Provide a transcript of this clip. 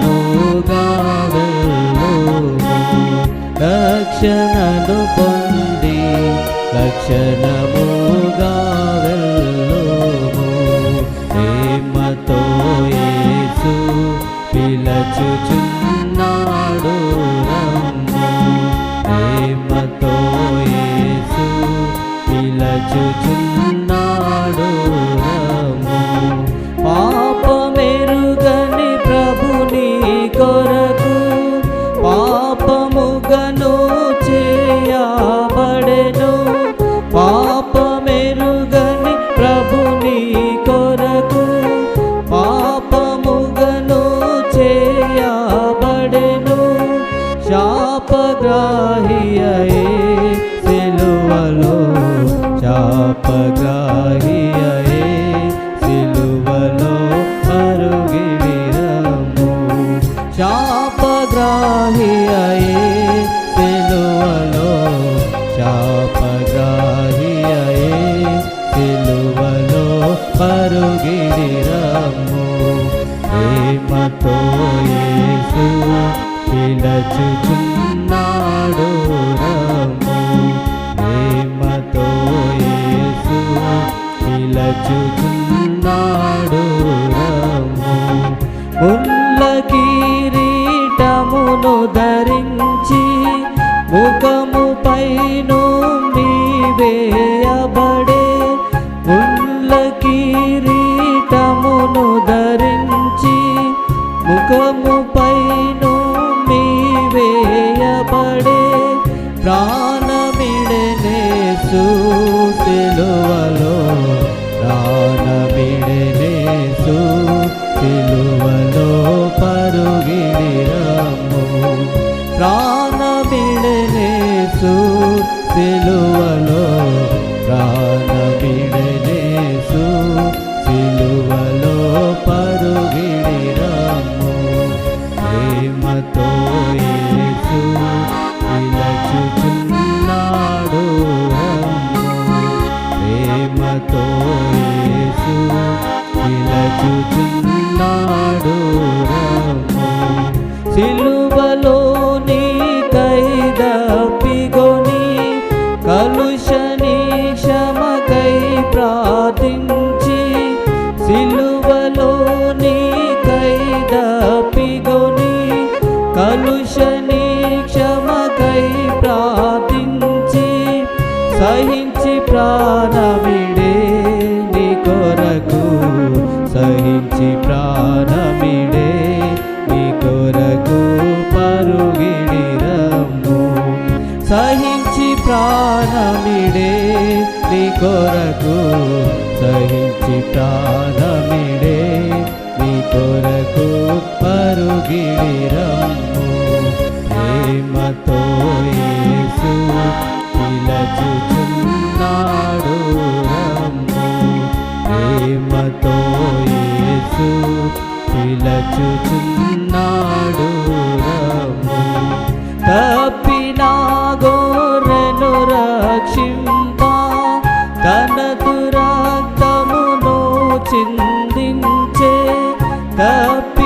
రక్షణముగాను రక్షణను పొంది రక్షణముగా వెళ్ళము ప్రేమతో యేసు పిలచుచున్నాడు ప్రేమతో యేసు పిలచుచున్నాడు శాపగ్రాహియే సిలువలో శాపగ్రాహియే సిలువలో అరుగిడిరము శాపగ్రాహియే సిలువలో శాపగ్రాహియే సిలువలో పరుగిడిరము ప్రేమతో యేసు పిలచుచున్నాడు కిరీటమును ధరించి ముఖము పైను వేయబడే ప్రాణమిడనేసు సిలువలో పిలచుచున్నాడు సిలువలో నీ కైదప్పిగొని కలుషని క్షమకై ప్రార్థించి. సిలువలో నీ కైదప్పిగొని కలుషని క్షమకై ప్రార్థించి. సహించి ప్రాణమిడే నీ కొరకు సహించి ప్రాణమిడే నీ కొరకు. సహించి ప్రాణమిడే నీ కొరకు పరుగిడిరము ప్రేమతో యేసు పిలచుచున్నాడు రమ్ము. ప్రేమతో యేసు పిలచుచున్నాడు capaz.